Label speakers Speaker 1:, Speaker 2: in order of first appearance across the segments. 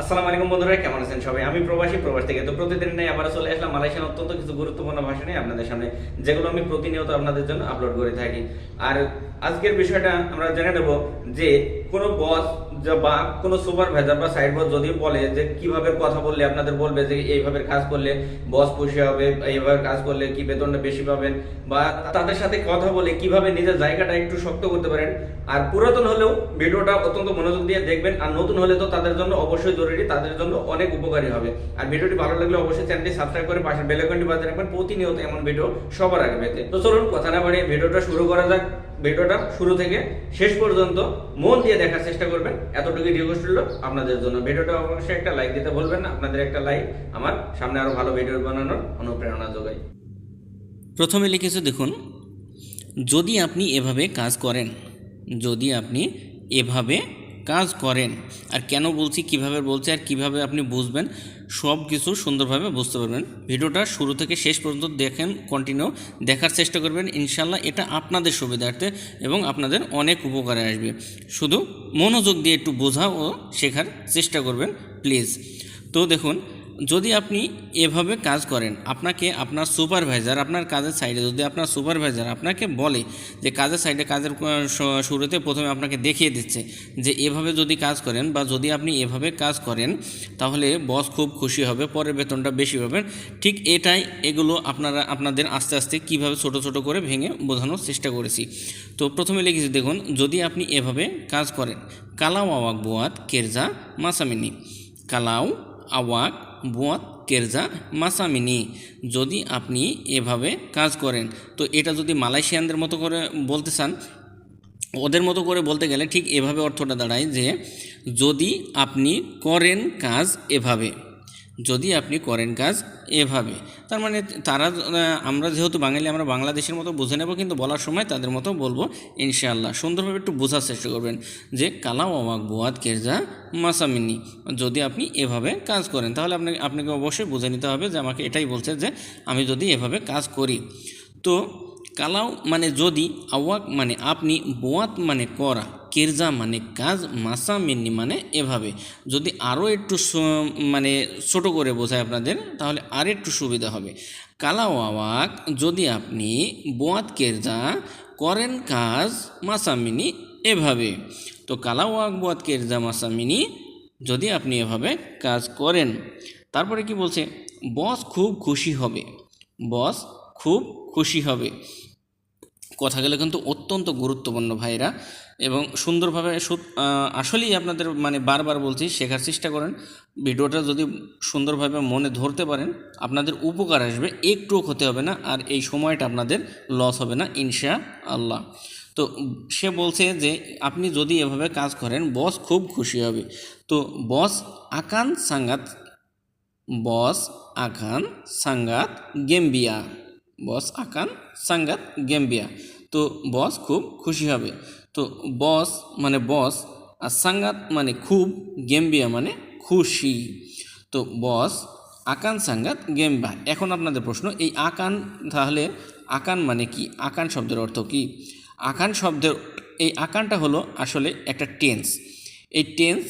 Speaker 1: আসসালামু আলাইকুম বন্ধুরা, কেমন আছেন সবাই? আমি প্রবাসী, প্রবাস থেকে। তো প্রতিদিন নেই আবার চলে আসলাম মালয়েশিয়ার অত্যন্ত কিছু গুরুত্বপূর্ণ ভাষা নিয়ে আপনাদের সামনে, যেগুলো আমি প্রতিনিয়ত আপনাদের জন্য আপলোড করে থাকি। আর আজকের বিষয়টা আমরা জেনে নেব যে কোনো বস বা কোনো সুপারভাইজার বা সাইড বস যদি বলে যে কীভাবে কথা বললে আপনাদের বলবে যে এইভাবে কাজ করলে বস খুশি হবে, এইভাবে কাজ করলে কি বেতনটা বেশি পাবেন বা তাদের সাথে কথা বলে কীভাবে নিজের জায়গাটা একটু শক্ত করতে পারেন। আর পুরাতন হলেও ভিডিওটা অত্যন্ত মনোযোগ দিয়ে দেখবেন, আর নতুন হলে তো তাদের জন্য অবশ্যই জরুরি, তাদের জন্য অনেক উপকারী হবে। আর ভিডিওটি ভালো লাগলে অবশ্যই চ্যানেলটি সাবস্ক্রাইব করে পাশে বেল আইকনটি বাজিয়ে রাখবেন, প্রতিনিয়ত এমন ভিডিও সবার আগে পেতে। তো চলুন, কথা না বাড়িয়ে ভিডিওটা শুরু করা যাক। ভিডিওটা শুরু থেকে শেষ পর্যন্ত মন দিয়ে দেখার চেষ্টা করবেন। এতটুকু রিকোয়েস্ট হলো আপনাদের জন্য ভিডিওটা অবশ্যই একটা লাইক দিতে বলবেন না। আপনাদের একটা লাইক আমার সামনে আরও ভালো ভিডিও বানানোর অনুপ্রেরণা যোগায়।
Speaker 2: প্রথমে লিখেছে দেখুন, যদি আপনি এভাবে কাজ করেন, যদি আপনি এভাবে কাজ করেন আর কেন বলছি, কীভাবে বলছি আর কীভাবে আপনি বুঝবেন, সব কিছু সুন্দরভাবে বুঝতে পারবেন। ভিডিওটা শুরু থেকে শেষ পর্যন্ত দেখেন কন্টিনিউ দেখার চেষ্টা করবেন। ইনশাল্লাহ এটা আপনাদের সুবিধার্থে এবং আপনাদের অনেক উপকারে আসবে। শুধু মনোযোগ দিয়ে একটু বোঝা ও শেখার চেষ্টা করবেন প্লিজ তো দেখুন যদি আপনি এভাবে কাজ করেন, আপনাকে আপনার সুপারভাইজার আপনার কাজের সাইডে যদি আপনার সুপারভাইজার আপনাকে বলে যে কাজের সাইডে কাজের শুরুতে প্রথমে আপনাকে দেখিয়ে দিচ্ছে যে এভাবে যদি কাজ করেন বা যদি আপনি এভাবে কাজ করেন, তাহলে বস খুব খুশি হবে, পরের বেতনটা বেশি পাবেন। ঠিক এটাই এগুলো আপনারা, আপনাদের আস্তে আস্তে কীভাবে ছোট ছোট করে ভেঙে বোঝানোর চেষ্টা করেছি। তো প্রথমে লিখেছি, দেখুন, যদি আপনি এভাবে কাজ করেন কালাও আওয়াক বোয়াত কেরজা মাসামিনি কালাও আওয়াক বুয়াত, কেরজা, মাসামিনি। যদি আপনি এভাবে কাজ করেন, তো এটা যদি মালয়েশিয়ানদের মতো করে বলতে চান, ওদের মতো করে বলতে গেলে ঠিক এভাবে অর্থটা দাঁড়ায় যে যদি আপনি করেন কাজ এভাবে যদি আপনি করেন কাজ এভাবে। তার মানে তারা, আমরা যেহেতু বাঙালি, আমরা বাংলাদেশের মতো বুঝে নেব, কিন্তু বলার সময় তাদের মতো বলব, ইনশাআল্লাহ। সুন্দরভাবে একটু বোঝার চেষ্টা করবেন যে কালাও অবাক বোয়াদ কেরজা মাসামিনি যদি আপনি এভাবে কাজ করেন, তাহলে আপনাকে আপনাকে অবশ্যই বুঝে নিতে হবে যে, আমাকে এটাই বলছে যে, আমি যদি এভাবে কাজ করি। তো কালাও মানে যদি, আওয়াক মানে আপনি, বোয়াত মানে করা। কেরজা মানে কাজ, মাসা মিন্নি মানে এভাবে। যদি আরও একটু মানে ছোট করে বোঝায় আপনাদের, তাহলে আর একটু সুবিধা হবে। কালাও আওয়াক যদি আপনি বোয়াত কেরজা করেন কাজ মাসামিনি এভাবে। তো কালাও আওয়াক বোয়াত কেরজা মাসামিনি যদি আপনি এভাবে কাজ করেন। তারপরে কি বলছে? বস খুব খুশি হবে। বস খুব খুশি হবে। কথাগুলো কিন্তু অত্যন্ত গুরুত্বপূর্ণ ভাইরা এবং সুন্দরভাবে আসলেই আপনাদের মানে বারবার বলছি, শেখার চেষ্টা করেন। ভিডিওটা যদি সুন্দরভাবে মনে ধরতে পারেন, আপনাদের উপকার আসবে, একটুও ক্ষতি হবে না, আর এই সময়টা আপনাদের লস হবে না ইনশা আল্লাহ তো সে বলছে যে, আপনি যদি এভাবে কাজ করেন বস খুব খুশি হবে। তো বস আকান সাঙ্গাত বস আকান সাঙ্গাত গেম্বিয়া। বস আকান সাঙ্গাত গেম্বিয়া। তো বস খুব খুশি হবে। তো বস মানে বস আর সাঙ্গাত মানে খুব, গেম্বিয়া মানে খুশি। তো বস আকান সাঙ্গাত গেম্বা এখন আপনাদের প্রশ্ন, এই আকান তাহলে আকান মানে কি? আকান শব্দের অর্থ কি? আকান শব্দের, এই আকানটা হলো আসলে একটা টেন্স। এই টেন্স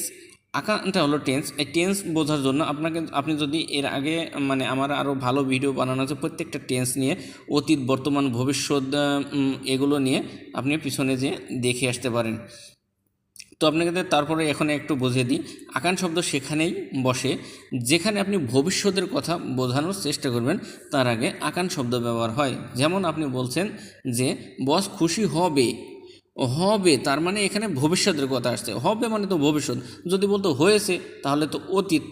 Speaker 2: আকাঙ্ক্ষা হলো টেন্স এই টেন্স বোঝার জন্য আপনাকে, আপনি যদি এর আগে মানে আমার আরও ভালো ভিডিও বানানো আছে প্রত্যেকটা টেন্স নিয়ে, অতীত, বর্তমান, ভবিষ্যৎ এগুলো নিয়ে আপনি পিছনে যে দেখে আসতে পারেন। তো আপনাকে তারপরে এখন একটু বুঝিয়ে দিই আকান শব্দ সেখানেই বসে। যেখানে আপনি ভবিষ্যতের কথা বোঝানোর চেষ্টা করবেন, তার আগে আকান শব্দ ব্যবহার হয়। যেমন আপনি বলছেন যে, বস খুশি হবে। হবে, তার মানে এখানে ভবিষ্যতের কথা আসছে। হবে মানে তো ভবিষ্যৎ। যদি বলতো হয়েছে, তাহলে তো অতীত।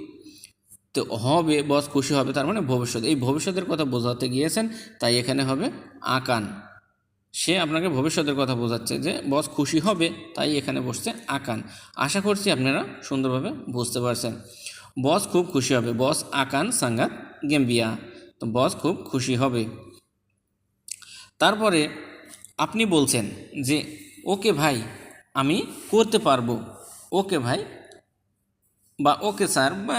Speaker 2: তো হবে, বস খুশি হবে, তার মানে ভবিষ্যৎ। এই ভবিষ্যতের কথা বোঝাতে গিয়েছেন, তাই এখানে হবে আকান। সে আপনাকে ভবিষ্যতের কথা বোঝাচ্ছে যে, বস খুশি হবে, তাই এখানে বসছে আকান। আশা করছি আপনারা সুন্দরভাবে বুঝতে পারছেন। বস খুব খুশি হবে, বস আকান সাঙ্গাত গেম্বিয়া। তো বস খুব খুশি হবে। তারপরে আপনি বলছেন যে ওকে ভাই, আমি করতে পারব। ওকে ভাই, বা ওকে স্যার, বা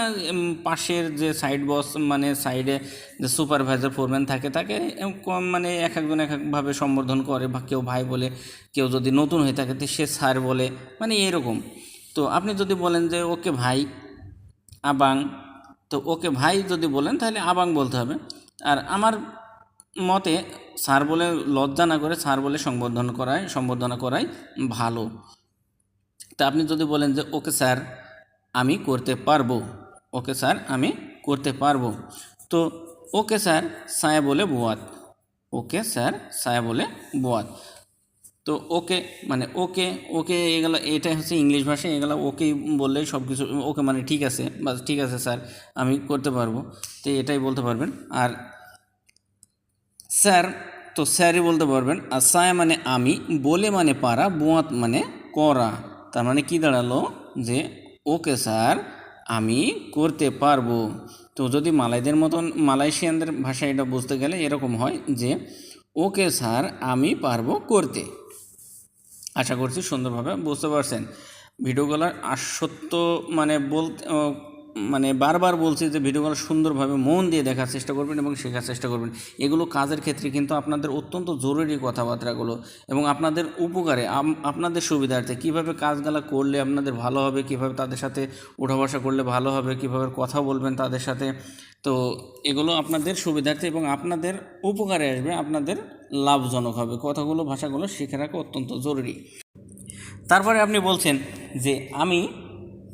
Speaker 2: পাশের যে সাইড বস মানে সাইডে যে সুপারভাইজার ফোরম্যান থাকে, তাকে মানে এক একজন এক একভাবে সম্বোধন করে, বা কেউ ভাই বলে, কেউ যদি নতুন হয়ে থাকে, তো সে স্যার বলে মানে এরকম। তো আপনি যদি বলেন যে, ওকে ভাই, আবাং, তো ওকে ভাই যদি বলেন, তাহলে আবাং বলতে হবে। আর আমার মতে স্যার বলে লজ্জা না করে স্যার বলে সম্বোধন করায়, সম্বোধনা করাই ভালো। তা আপনি যদি বলেন যে, ওকে স্যার, আমি করতে পারব। ওকে স্যার, আমি করতে পারব। তো, ওকে স্যার, সায়া বলে বোয়াত। ওকে স্যার, সায়া বলে বোয়াত। তো, ওকে মানে ওকে ওকে এগুলো এটা হচ্ছে ইংলিশ ভাষায় এগুলো ওকেই বললেই সব কিছু ওকে মানে ঠিক আছে বা ঠিক আছে স্যার, আমি করতে পারব। তো এটাই বলতে পারবেন। আর স্যার, তো স্যারই বলতে পারবেন আর সায়া মানে আমি, বলে মানে পারা, বোয়াত মানে করা। তার মানে কি দাঁড়াল? যে, ওকে স্যার, আমি করতে পারব। তো যদি মালাইদের মতন মালয়েশিয়ানদের ভাষায় এটা বুঝতে গেলে এরকম হয় যে, ওকে স্যার, আমি পারব করতে। আশা করছি সুন্দরভাবে বুঝতে পারছেন। ভিডিওগুলোর আসত্য মানে বলতে মানে বারবার বলছি যে ভিডিওগুলো সুন্দরভাবে মন দিয়ে দেখার চেষ্টা করবেন এবং শেখার চেষ্টা করবেন। এগুলো কাজের ক্ষেত্রে কিন্তু আপনাদের অত্যন্ত জরুরি কথাবার্তাগুলো এবং আপনাদের উপকারে আপনাদের সুবিধার্থে কীভাবে কাজগুলো করলে আপনাদের ভালো হবে, কীভাবে তাদের সাথে ওঠা বসা করলে ভালো হবে, কীভাবে কথা বলবেন তাদের সাথে, তো এগুলো আপনাদের সুবিধার্থে এবং আপনাদের উপকারে আসবে, আপনাদের লাভজনক হবে। কথাগুলো, ভাষাগুলো শিখে রাখা অত্যন্ত জরুরি। তারপরে আপনি বলছেন যে, আমি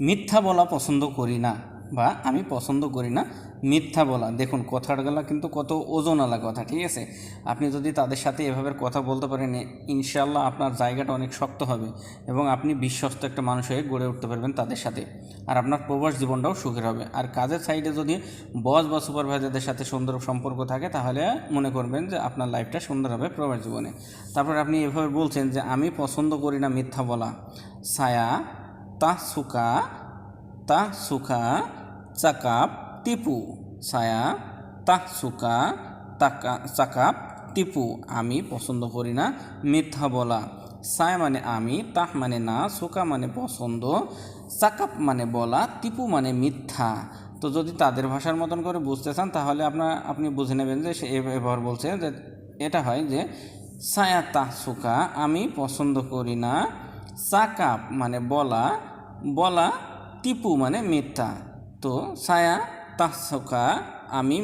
Speaker 2: মিথ্যা বলা পছন্দ করি না। বা আমি পছন্দ করি না, মিথ্যা বলা। দেখুন, কথাগুলো কিন্তু কত ওজনওয়ালা কথা, ঠিক আছে? আপনি যদি তাদের সাথে এভাবে কথা বলতে পারেন ইনশাল্লাহ আপনার জায়গাটা অনেক শক্ত হবে এবং আপনি বিশ্বস্ত একটা মানুষ হয়ে গড়ে উঠতে পারবেন তাদের সাথে। আর আপনার প্রবাস জীবনটাও সুখের হবে। আর কাজের সাইডে যদি বস বা সুপারভাইজারদের সাথে সুন্দর সম্পর্ক থাকে, তাহলে মনে করবেন যে আপনার লাইফটা সুন্দর হবে প্রবাস জীবনে। তারপর আপনি এভাবে বলছেন যে, আমি পছন্দ করি না মিথ্যা বলা। ছায়া তা সুকা তা সুকা চাকাপ টিপু ছায়া তাহ সুকা তাকা চাকাপ টিপু আমি পছন্দ করি না মিথ্যা বলা সায় মানে আমি তাহ মানে না সুকা মানে পছন্দ চাকাপ মানে বলা টিপু মানে মিথ্যা তো যদি তাদের ভাষার মতন করে বুঝতে চান, তাহলে আপনার আপনি বুঝে নেবেন যে সে এ- এভাবে বলছে যে এটা হয় যে সায়া তাহ সুকা, আমি পছন্দ করি না। চাকাপ মানে বলা বলা টিপু মানে মিথ্যা। তো ছায়া তাসকা আমি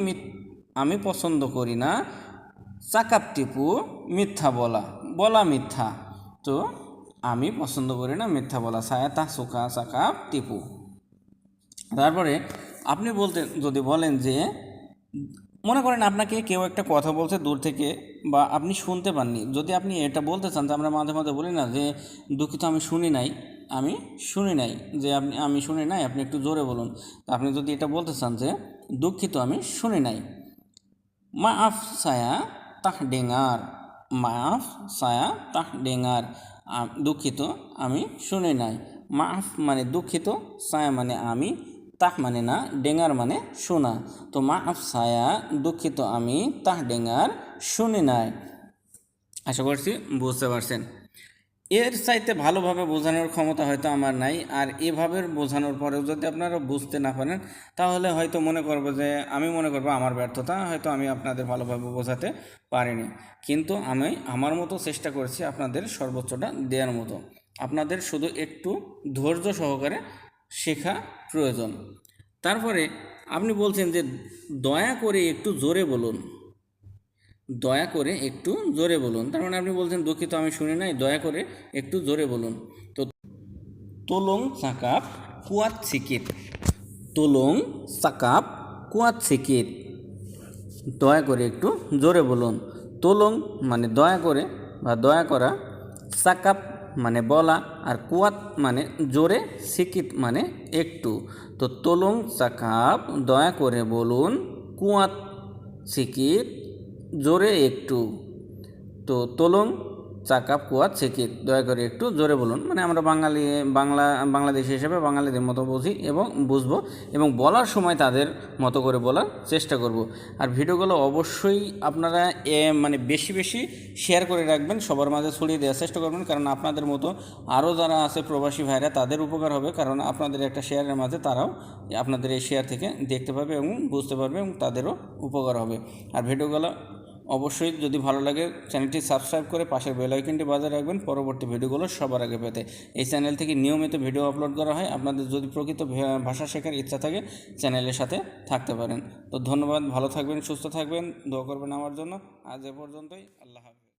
Speaker 2: আমি পছন্দ করি না। চাকাপ টিপু মিথ্যা বলা বলা মিথ্যা। তো আমি পছন্দ করি না মিথ্যা বলা, ছায়া তাসুকা চাকাপ টিপু তারপরে আপনি বলতে, যদি বলেন যে, মনে করেন আপনাকে কেউ একটা কথা বলছে দূর থেকে বা আপনি শুনতে পাননি, যদি আপনি এটা বলতে চান, যে আমরা মাঝে মাঝে বলি না যে, দুঃখিত, আমি শুনি নাই। আমি শুনি নাই যে আপনি, আমি শুনি নাই, আপনি একটু জোরে বলুন। আপনি যদি এটা বলতে চান যে, দুঃখিত, আমি শুনি নাই। মা আফ সায়া তাহ ডেঙ্গার মা আফ সায়া তাহ ডেঙ্গার দুঃখিত, আমি শুনি নাই। মা আফ মানে দুঃখিত, সায়া মানে আমি, তাহ মানে না ডেঙ্গার মানে শোনা। তো মা আফ সায়া, দুঃখিত, আমি, তাহ ডেঙ্গার শুনি নাই। আশা করছি বুঝতে পারছেন। এর চাইতে ভালোভাবে বোঝানোর ক্ষমতা হয়তো আমার নাই। আর এভাবে বোঝানোর পরেও যদি আপনারা বুঝতে না পারেন, তাহলে হয়তো মনে করব যে, আমি মনে করব আমার ব্যর্থতা হয়তো আমি আপনাদের ভালোভাবে বোঝাতে পারিনি। কিন্তু আমি আমার মতো চেষ্টা করেছি আপনাদের সর্বোচ্চটা দেওয়ার মতো। আপনাদের শুধু একটু ধৈর্য সহকারে শেখা প্রয়োজন। তারপরে আপনি বলছেন যে, দয়া করে একটু জোরে বলুন। দয়া করে একটু জোরে বলুন। তার মানে আপনি বলছেন, দুঃখিত, আমি শুনি নাই, দয়া করে একটু জোরে বলুন। তো তোলং সাকাপ কুয়াত সিকিত তোলং সাকাপ কুয়াত সিকিত দয়া করে একটু জোরে বলুন। তোলং মানে দয়া করে বা দয়া করা, সাকাপ মানে বলা, আর কুয়াত মানে জোরে সিকিত মানে একটু। তো তোলং সাকাপ, দয়া করে বলুন, কুয়াত সিকিত জোরে একটু। তো তোলং চাকাপ কুয়াত সেকিত দয়া করে একটু জোরে বলুন। মানে আমরা বাঙালি বাংলা বাংলাদেশি হিসেবে বাঙালিদের মতো বুঝি এবং বুঝব এবং বলার সময় তাদের মতো করে বলার চেষ্টা করব। আর ভিডিওগুলো অবশ্যই আপনারা এ, মানে বেশি বেশি শেয়ার করে রাখবেন সবার মাঝে ছড়িয়ে দেওয়ার চেষ্টা করবেন কারণ আপনাদের মতো আরও যারা আছে প্রবাসী ভাইরা তাদের উপকার হবে কারণ আপনাদের একটা শেয়ারের মাঝে তারাও আপনাদের এই শেয়ার থেকে দেখতে পাবে এবং বুঝতে পারবে এবং তাদেরও উপকার হবে। আর ভিডিওগুলো অবশ্যই যদি ভালো লাগে, চ্যানেলটি সাবস্ক্রাইব করে পাশের বেল আইকনটি বাজায় রাখবেন। পরবর্তী ভিডিওগুলো সবার আগে পেতে এই চ্যানেল থেকে নিয়মিত ভিডিও আপলোড করা হয়। আপনাদের যদি প্রকৃত ভাষা শেখার ইচ্ছা থাকে, চ্যানেলের সাথে থাকতে পারেন। তো ধন্যবাদ, ভালো থাকবেন, সুস্থ থাকবেন, দোয়া করবেন আমার জন্য। আজ এ পর্যন্তই, আল্লাহ হাফিজ।